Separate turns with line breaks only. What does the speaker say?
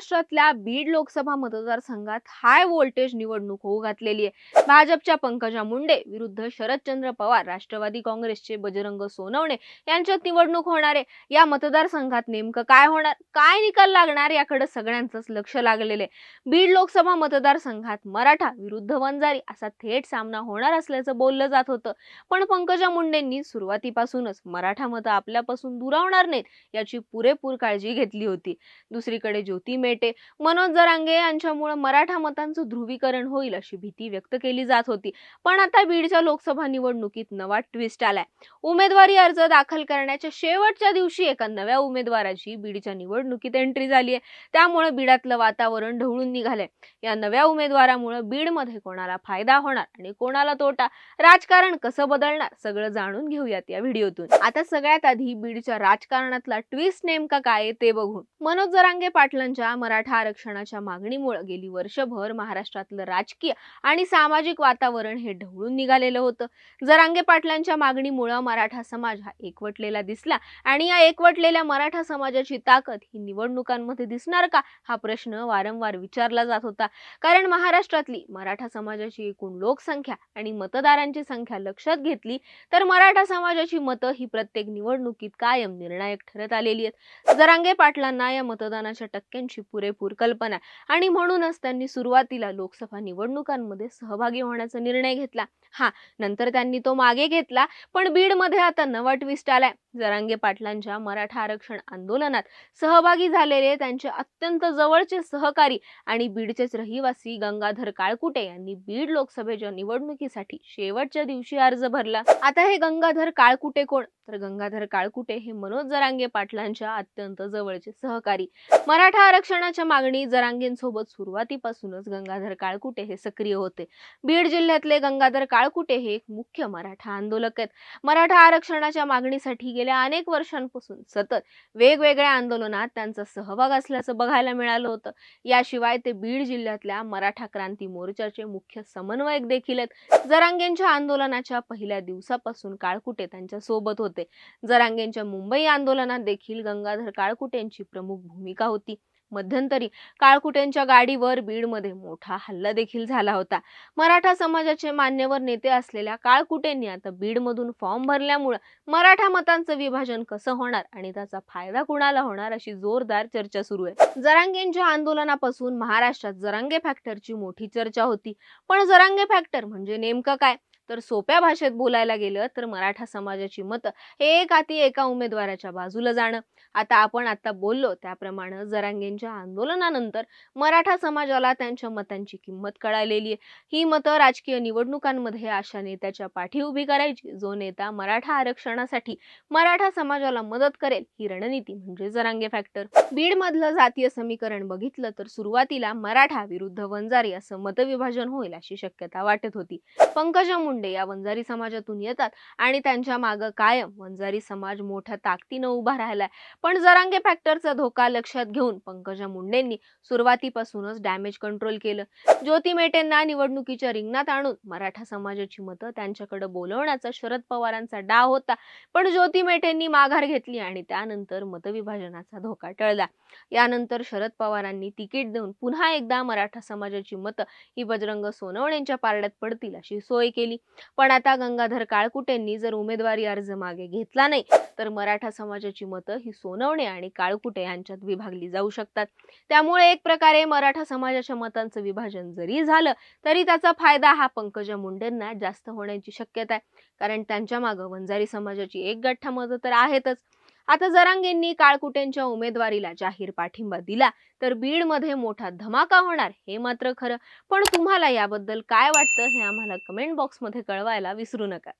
महाराष्ट्रातल्या बीड लोकसभा मतदारसंघात high voltage निवडणूक होऊ घातलेली आहे. भाजपच्या पंकजा मुंडे विरुद्ध शरदचंद्र पवार राष्ट्रवादी काँग्रेसचे बजरंग सोनवणे यांच्यात निवडणूक होणार आहे. या मतदारसंघात नेमकं काय होणार काय निकाल लागणार याकडे सगळ्यांचंच लक्ष लागलेलं आहे. बीड लोकसभा मतदारसंघात मराठा विरुद्ध वंजारी असा थेट सामना होणार असल्याचं बोललं जात होतं. पण पंकजा मुंडेंनी सुरुवातीपासूनच मराठा मतं आपल्यापासून दुरावणार नाहीत याची पुरेपूर काळजी घेतली होती. दुसरीकडे ज्योती मेटे मनोज जरांगे यांच्यामुळे मराठा मतांचं ध्रुवीकरण होईल अशी भीती व्यक्त केली जात होती. पण आता बीडच्या लोकसभा निवडणुकीत नवा ट्विस्ट आलाय. उमेदवारी अर्ज दाखल करण्याच्या शेवटच्या दिवशी एका नव्या उमेदवाराची बीडच्या निवडणुकीत एंट्री झाली आहे त्यामुळे बीडातलं वातावरण ढवळून निघालंय. या नव्या उमेदवारामुळे बीडमध्ये कोणाला फायदा होणार आणि कोणाला तोटा? राजकारण कसं बदलणार? सगळं जाणून घेऊयात या व्हिडिओतून. आता सगळ्यात आधी बीडच्या राजकारणातला ट्विस्ट नेमका काय आहे ते बघून. मनोज जरांगे पाटलांच्या मराठा आरक्षणाच्या मागणीमुळे गेली वर्षभर महाराष्ट्रातलं राजकीय आणि सामाजिक वातावरण हे ढवळून निघालेलं होतं. जरांगे पाटलांच्या मागणीमुळे मराठा समाज हा एकवटलेला दिसला आणि या एकवटलेल्या मराठा समाजाची ताकद ही निवडणुकांमध्ये दिसणार का? हा प्रश्न वारंवार विचारला जात होता. कारण महाराष्ट्रातली मराठा समाजाची एकूण लोकसंख्या आणि मतदारांची संख्या लक्षात घेतली तर मराठा समाजाची मतं ही प्रत्येक निवडणुकीत कायम निर्णायक ठरत आलेली आहेत. जरांगे पाटलांना या मतदानाच्या टक्क्यांची पुरेपूर कल्पना. आणि म्हणूनच त्यांनी सुरुवातीला लोकसभा निवडणुकांमध्ये सहभागी होण्याचा निर्णय घेतला. हा नंतर त्यांनी तो मागे घेतला पण बीडमध्ये आता नवा ट्विस्ट आलाय. जरांगे पाटलांच्या मराठा आरक्षण आंदोलनात सहभागी झालेले त्यांचे अत्यंत जवळचे सहकारी आणि बीडचेच रहिवासी गंगाधर काळकुटे यांनी बीड लोकसभेच्या निवडणुकीसाठी शेवटच्या दिवशी अर्ज भरला. आता हे गंगाधर काळकुटे कोण? तर गंगाधर काळकुटे हे मनोज जरांगे पाटलांच्या अत्यंत जवळचे सहकारी. मराठा आरक्षणाच्या मागणी जरांगेंसोबत सुरुवातीपासूनच गंगाधर काळकुटे हे सक्रिय होते. बीड जिल्ह्यातले गंगाधर काळकुटे हे एक मुख्य मराठा आंदोलक आहेत. मराठा आरक्षणाच्या मागणीसाठी गेल्या अनेक वर्षांपासून सतत वेगवेगळ्या आंदोलनात त्यांचा सहभाग असल्याचं बघायला मिळालं होतं. याशिवाय ते बीड जिल्ह्यातल्या मराठा क्रांती मोर्चाचे मुख्य समन्वयक देखील आहेत. जरांगेंच्या आंदोलनाच्या पहिल्या दिवसापासून काळकुटे त्यांच्यासोबत होते. जरांगेंच्या मुंबई आंदोलनात देखील गंगाधर काळकुट्यांची प्रमुख भूमिका होती. मध्यंतरी काळकुट्यांच्या गाडीवर बीडमध्ये मोठा हल्ला देखील झाला होता. मराठा समाजाचे मान्यवर नेते असलेल्या काळकुटेंनी आता बीडमधून फॉर्म भरल्यामुळं मराठा मतांचं विभाजन कसं होणार आणि त्याचा फायदा कुणाला होणार अशी जोरदार चर्चा सुरू आहे. जरांगेंच्या आंदोलनापासून महाराष्ट्रात जरांगे फॅक्टरची मोठी चर्चा होती. पण जरांगे फॅक्टर म्हणजे नेमकं काय? तर सोप्या भाषेत बोलायला गेलं तर मराठा समाजाची मतं हे एक हाती एका उमेदवाराच्या बाजूला जाणं. आता आपण आता बोललो त्याप्रमाणे जरांगेंच्या आंदोलनानंतर मराठा समाजाला त्यांच्या मतांची किंमत कळालेली आहे. ही मतं राजकीय निवडणुकांमध्ये अशा नेत्याच्या पाठी उभी करायची जो नेता मराठा आरक्षणासाठी मराठा समाजाला मदत करेल ही रणनीती म्हणजे जरांगे फॅक्टर बीड मधलं जातीय समीकरण बघितलं तर सुरुवातीला मराठा विरुद्ध वंजारी असं मतविभाजन होईल अशी शक्यता वाटत होती. पंकजा मुंडे या वंजारी समाजातून येतात आणि त्यांच्या मागं कायम वंजारी समाज मोठ्या ताकदीनं उभा राहिलाय. पण जरांगे फॅक्टरचा धोका लक्षात घेऊन पंकजा मुंडेंनी सुरुवातीपासूनच डॅमेज कंट्रोल केलं. ज्योती मेटेंना निवडणुकीच्या रिंगणात आणून मराठा समाजाची मतं त्यांच्याकडे बोलवण्याचा शरद पवारांचा डाव होता. पण ज्योती मेटेंनी माघार घेतली आणि त्यानंतर मतविभाजनाचा धोका टळला. यानंतर शरद पवारांनी तिकीट देऊन पुन्हा एकदा मराठा समाजाची मतं ही बजरंग सोनवणेंच्या पारड्यात पडतील अशी सोय केली. पण आता गंगाधर काळकुटेंनी जर उमेदवारी अर्ज मागे घेतला नाही तर मराठा समाजाची मतं ही सोनवणे आणि काळकुटे यांच्यात विभागली जाऊ शकतात. त्यामुळे एक प्रकारे मराठा समाजाच्या मतांचं विभाजन जरी झालं तरी त्याचा फायदा हा पंकजा मुंडेंना जास्त होण्याची शक्यता आहे. कारण त्यांच्या मागं वंजारी समाजाची एक गठ्ठा मतं तर आहेतच. आता जरांगेंनी काळकुटेंच्या उमेदवारीला जाहीर पाठिंबा दिला तर बीडमध्ये मोठा धमाका होणार हे मात्र खरं. पण तुम्हाला याबद्दल काय वाटतं हे आम्हाला कमेंट बॉक्समध्ये कळवायला विसरू नका.